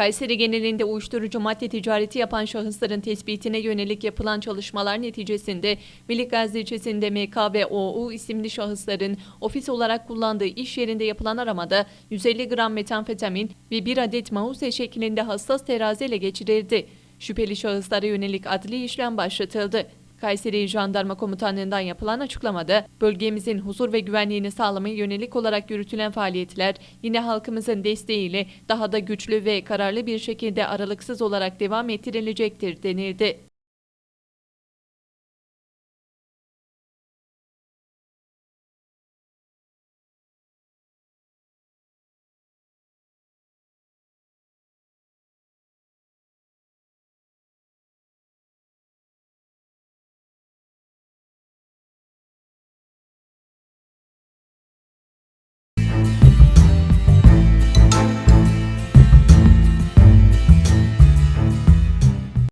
Kayseri genelinde uyuşturucu madde ticareti yapan şahısların tespitine yönelik yapılan çalışmalar neticesinde Melikgazi ilçesinde MKBOU isimli şahısların ofis olarak kullandığı iş yerinde yapılan aramada 150 gram metamfetamin ve 1 adet mause şeklinde hassas terazi ele geçirildi. Şüpheli şahıslara yönelik adli işlem başlatıldı. Kayseri Jandarma Komutanlığı'ndan yapılan açıklamada bölgemizin huzur ve güvenliğini sağlamaya yönelik olarak yürütülen faaliyetler yine halkımızın desteğiyle daha da güçlü ve kararlı bir şekilde aralıksız olarak devam ettirilecektir denildi.